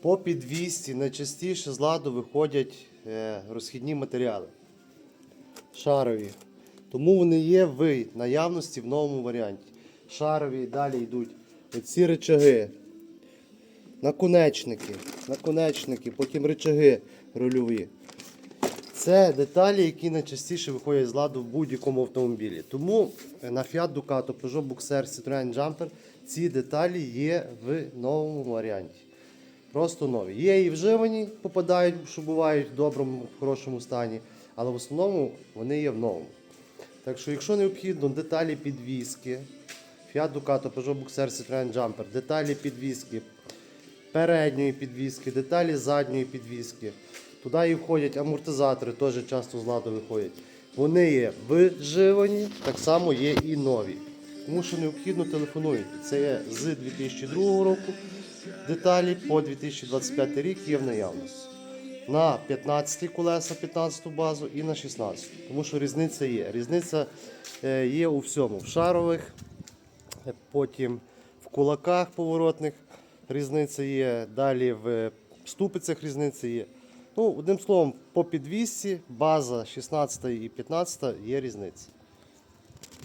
По підвісті найчастіше з ладу виходять е, розхідні матеріали. Шарові. Тому вони є в наявності в новому варіанті. Шарові далі йдуть оці речаги. Наконечники, наконечники, потім речаги рульові. Це деталі, які найчастіше виходять з ладу в будь-якому автомобілі. Тому е, на Fiat Ducato, Peugeot Boxer, Citroën Jumper ці деталі є в новому варіанті. Просто нові. Є і вживані, попадають, що бувають в доброму, хорошому стані, але в основному вони є в новому. Так що, якщо необхідно, деталі підвіски, Fiat Ducato, Peugeot Boxer, Citroën Jumper, деталі підвіски, передньої підвіски, деталі задньої підвіски. Туди і входять амортизатори, теж часто з ладу виходять. Вони є вживані, так само є і нові. Тому що необхідно телефонуйте. Це є з 2002 року деталі по 2025 рік є в наявності. На 15 колеса, 15 базу і на 16. Тому що різниця є. Різниця е, є у всьому. В шарових, е, потім в кулаках поворотних різниця є, далі в ступицях різниця є. Ну, одним словом, по підвісці база 16 і 15 є різниця.